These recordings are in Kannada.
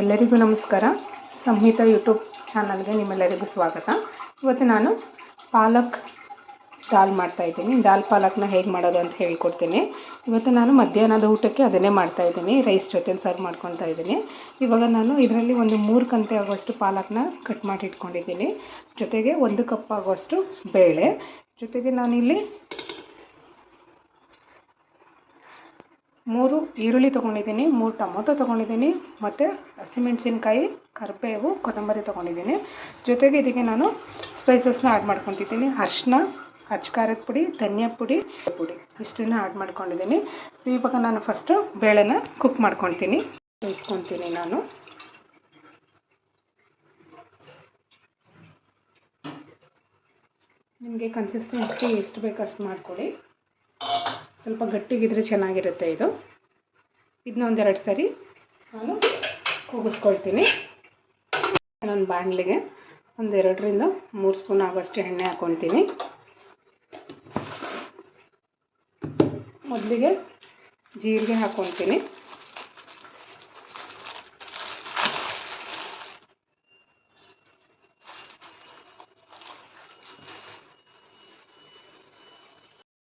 ಎಲ್ಲರಿಗೂ ನಮಸ್ಕಾರ. ಸಂಹಿತ ಯೂಟ್ಯೂಬ್ ಚಾನಲ್ಗೆ ನಿಮ್ಮೆಲ್ಲರಿಗೂ ಸ್ವಾಗತ. ಇವತ್ತು ನಾನು ಪಾಲಕ್ ದಾಲ್ ಮಾಡ್ತಾಯಿದ್ದೀನಿ ದಾಲ್ ಪಾಲಕ್ನ ಹೇಗೆ ಮಾಡೋದು ಅಂತ ಹೇಳ್ಕೊಡ್ತೀನಿ. ಇವತ್ತು ನಾನು ಮಧ್ಯಾಹ್ನದ ಊಟಕ್ಕೆ ಅದನ್ನೇ ಮಾಡ್ತಾಯಿದ್ದೀನಿ ರೈಸ್ ಜೊತೆ ಸರ್ವ್ ಮಾಡ್ಕೊತಾ ಇದ್ದೀನಿ. ಇವಾಗ ನಾನು ಇದರಲ್ಲಿ ಒಂದು ಮೂರು ಕಂತೆ ಆಗುವಷ್ಟು ಪಾಲಕ್ನ ಕಟ್ ಮಾಡಿ ಇಟ್ಕೊಂಡಿದ್ದೀನಿ. ಜೊತೆಗೆ ಒಂದು ಕಪ್ ಆಗುವಷ್ಟು ಬೇಳೆ. ಜೊತೆಗೆ ನಾನಿಲ್ಲಿ ಮೂರು ಈರುಳ್ಳಿ ತೊಗೊಂಡಿದ್ದೀನಿ, ಮೂರು ಟೊಮೊಟೊ ತೊಗೊಂಡಿದ್ದೀನಿ, ಮತ್ತು ಹಸಿಮೆಣ್ಸಿನ್ಕಾಯಿ, ಕರಿಬೇವು, ಕೊತ್ತಂಬರಿ ತೊಗೊಂಡಿದ್ದೀನಿ. ಜೊತೆಗೆ ಇದಕ್ಕೆ ನಾನು ಸ್ಪೈಸಸ್ನ ಆ್ಯಡ್ ಮಾಡ್ಕೊತಿದ್ದೀನಿ. ಅರ್ಶಿನ ಅಚ್ಚ ಖಾರದ ಪುಡಿ, ಧನಿಯಾ ಪುಡಿ ಪುಡಿ ಇಷ್ಟನ್ನು ಆ್ಯಡ್ ಮಾಡ್ಕೊಂಡಿದ್ದೀನಿ. ಇವಾಗ ನಾನು ಫಸ್ಟು ಬೇಳೆನ ಕುಕ್ ಮಾಡ್ಕೊತೀನಿ. ಬೇಯಿಸ್ಕೊತೀನಿ ನಾನು. ನಿಮಗೆ ಕನ್ಸಿಸ್ಟೆನ್ಸಿ ಎಷ್ಟು ಬೇಕು ಅಷ್ಟು ಮಾಡಿಕೊಡಿ ಸ್ವಲ್ಪ ಗಟ್ಟಿಗಿದ್ರೆ ಚೆನ್ನಾಗಿರುತ್ತೆ ಇದು. ಇದನ್ನ ಒಂದೆರಡು ಸರಿ ನಾನು ಕೂಗಿಸ್ಕೊಳ್ತೀನಿ. ನನ್ನ ಬಾಣಲಿಗೆ ಒಂದೆರಡರಿಂದ ಮೂರು ಸ್ಪೂನ್ ಆಗೋಷ್ಟು ಎಣ್ಣೆ ಹಾಕ್ಕೊತೀನಿ ಮೊದಲಿಗೆ ಜೀರಿಗೆ ಹಾಕ್ಕೊತೀನಿ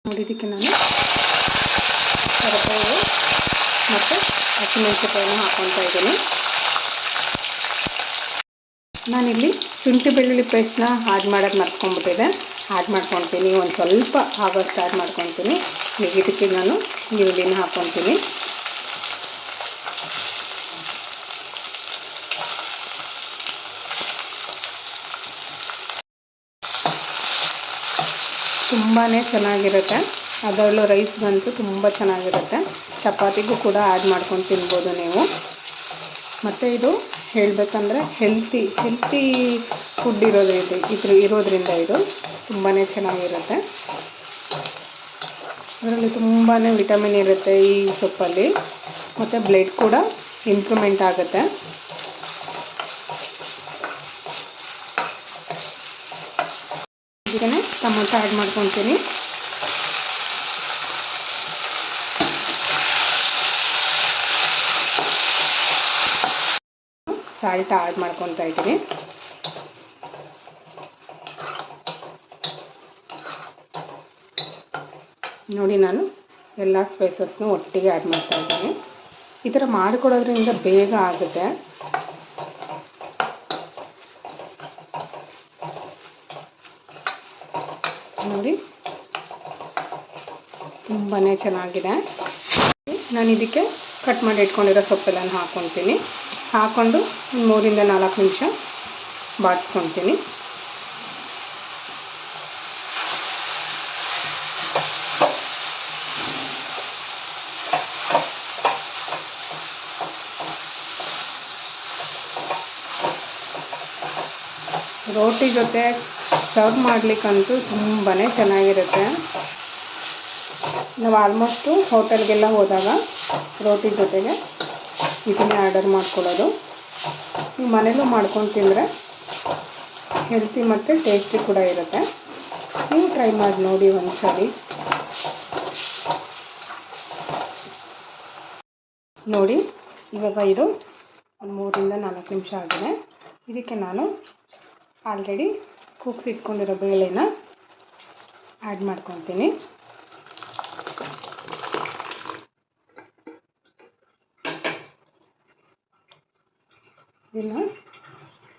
ನೋಡಿದ್ದಕ್ಕೆ ನಾನು ಮತ್ತು ಹಸಿಮೆಣಸಿನಕಾಯನ್ನು ಹಾಕ್ಕೊತಾ ಇದ್ದೀನಿ. ನಾನಿಲ್ಲಿ ಶುಂಠಿ ಬೆಳ್ಳುಳ್ಳಿ ಪೇಸ್ಟ್ನ ಆ್ಯಡ್ ಮಾಡೋದು ಮರ್ತ್ಕೊಂಡ್ಬಿಟ್ಟಿದೆ ಆ್ಯಡ್ ಮಾಡ್ಕೊತೀನಿ, ಒಂದು ಸ್ವಲ್ಪ ಆಗೋಷ್ಟು ಆ್ಯಡ್ ಮಾಡ್ಕೊತೀನಿ. ಈಗ ಇದಕ್ಕೆ ನಾನು ಈರುಳ್ಳಿನ ಹಾಕ್ಕೊತೀನಿ ತುಂಬಾ ಚೆನ್ನಾಗಿರುತ್ತೆ. ಅದರಲ್ಲೂ ರೈಸ್ ಬಂತು, ತುಂಬ ಚೆನ್ನಾಗಿರುತ್ತೆ. ಚಪಾತಿಗೂ ಕೂಡ ಆ್ಯಡ್ ಮಾಡ್ಕೊಂಡು ತಿನ್ಬೋದು ನೀವು. ಮತ್ತು ಇದು ಹೇಳಬೇಕಂದ್ರೆ ಹೆಲ್ತಿ ಹೆಲ್ತಿ ಫುಡ್ ಇರೋದ್ರಿಂದ ಇದ್ರ, ಇರೋದ್ರಿಂದ ಇದು ತುಂಬಾ ಚೆನ್ನಾಗಿರುತ್ತೆ. ಅದರಲ್ಲಿ ತುಂಬಾ ವಿಟಮಿನ್ ಇರುತ್ತೆ ಈ ಸೊಪ್ಪಲ್ಲಿ. ಮತ್ತು ಬ್ಲಡ್ ಕೂಡ ಇಂಪ್ರೂವ್ಮೆಂಟ್ ಆಗುತ್ತೆ. ಇದಕ್ಕೆ ಟೊಮೊಟೊ ಆ್ಯಡ್ ಮಾಡ್ಕೊತೀನಿ. ಸಾಲ್ಟ್ ಆ್ಯಡ್ ಮಾಡ್ಕೊತಾ ಇದ್ದೀನಿ. ನೋಡಿ ನಾನು ಎಲ್ಲ ಸ್ಪೈಸಸ್ನು ಒಟ್ಟಿಗೆ ಆ್ಯಡ್ ಮಾಡ್ತಾ ಇದ್ದೀನಿ. ಈ ಥರ ಮಾಡಿಕೊಡೋದ್ರಿಂದ ಬೇಗ ಆಗುತ್ತೆ. ನೋಡಿ. ತುಂಬಾ ಚೆನ್ನಾಗಿದೆ. ನಾನು ಇದಕ್ಕೆ ಕಟ್ ಮಾಡಿ ಇಟ್ಕೊಂಡಿರೋ ಸೊಪ್ಪೆಲ್ಲ ಹಾಕ್ಕೊತೀನಿ ಹಾಕ್ಕೊಂಡು ಮೂರಿಂದ ನಾಲ್ಕು ನಿಮಿಷ ಬಾಡಿಸ್ಕೊತೀನಿ. ರೋಟಿ ಜೊತೆ ಸರ್ವ್ ಮಾಡಲಿಕ್ಕಂತೂ ತುಂಬಾ ಚೆನ್ನಾಗಿರುತ್ತೆ. ನಾವು ಆಲ್ಮೋಸ್ಟು ಹೋಟೆಲ್ಗೆಲ್ಲ ಹೋದಾಗ ರೋಟಿ ಜೊತೆಗೆ ಇದನ್ನೇ ಆರ್ಡರ್ ಮಾಡ್ಕೊಳ್ಳೋದು. ನೀವು ಮನೇಲೂ ಮಾಡ್ಕೊಂಡು ತಿಂದರೆ ಹೆಲ್ತಿ ಮತ್ತು ಟೇಸ್ಟಿ ಕೂಡ ಇರುತ್ತೆ. ನೀವು ಟ್ರೈ ಮಾಡಿ ನೋಡಿ ಒಂದು ಸರಿ ನೋಡಿ, ಇವಾಗ ಇದು ಒಂದು ಮೂರಿಂದ ನಾಲ್ಕು ನಿಮಿಷ ಆಗಿದೆ. ಇದಕ್ಕೆ ನಾನು ಆಲ್ರೆಡಿ ಕೂಗ್ಸಿಟ್ಕೊಂಡಿರೋ ಬೇಳೆನ ಆ್ಯಡ್ ಮಾಡ್ಕೊತೀನಿ ಇದನ್ನು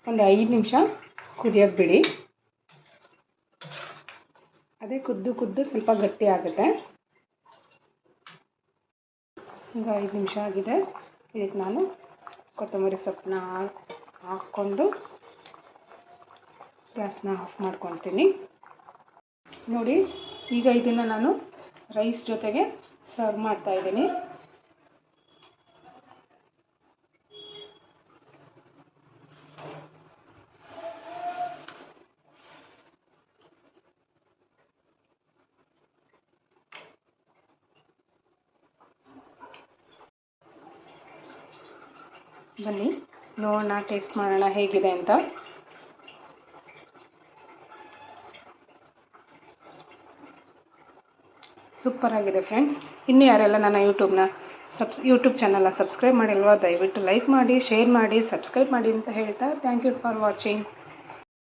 ಒಂದು ಐದು ನಿಮಿಷ ಕುದಿಯೋಕ್ಕೆ ಬಿಡಿ. ಅದೇ ಕುದ್ದು ಕುದ್ದು ಸ್ವಲ್ಪ ಗಟ್ಟಿ ಆಗುತ್ತೆ. ಈಗ ಐದು ನಿಮಿಷ ಆಗಿದೆ. ಇದಕ್ಕೆ ನಾನು ಕೊತ್ತಂಬರಿ ಸೊಪ್ಪನ್ನ ಹಾಕ್ಕೊಂಡು ಗ್ಯಾಸ್ನ ಆಫ್ ಮಾಡ್ಕೊತೀನಿ ನೋಡಿ, ಈಗ ಇದನ್ನು ನಾನು ರೈಸ್ ಜೊತೆಗೆ ಸರ್ವ್ ಮಾಡ್ತಾಯಿದ್ದೀನಿ ಬನ್ನಿ. ನೋಡೋಣ, ಟೇಸ್ಟ್ ಮಾಡೋಣ ಹೇಗಿದೆ ಅಂತ. ಸೂಪರ್ ಆಗಿದೆ ಫ್ರೆಂಡ್ಸ್. ಇನ್ನೂ ಯಾರೆಲ್ಲ ನನ್ನ ಯೂಟ್ಯೂಬ್ನ ಸಬ್ಸ್ ಯೂಟ್ಯೂಬ್ ಚಾನಲ್ನ ಸಬ್ಸ್ಕ್ರೈಬ್ ಮಾಡಿಲ್ವಾ, ದಯವಿಟ್ಟು ಲೈಕ್ ಮಾಡಿ ಶೇರ್ ಮಾಡಿ ಸಬ್ಸ್ಕ್ರೈಬ್ ಮಾಡಿ ಅಂತ ಹೇಳ್ತಾ ಥ್ಯಾಂಕ್ ಯು ಫಾರ್ ವಾಚಿಂಗ್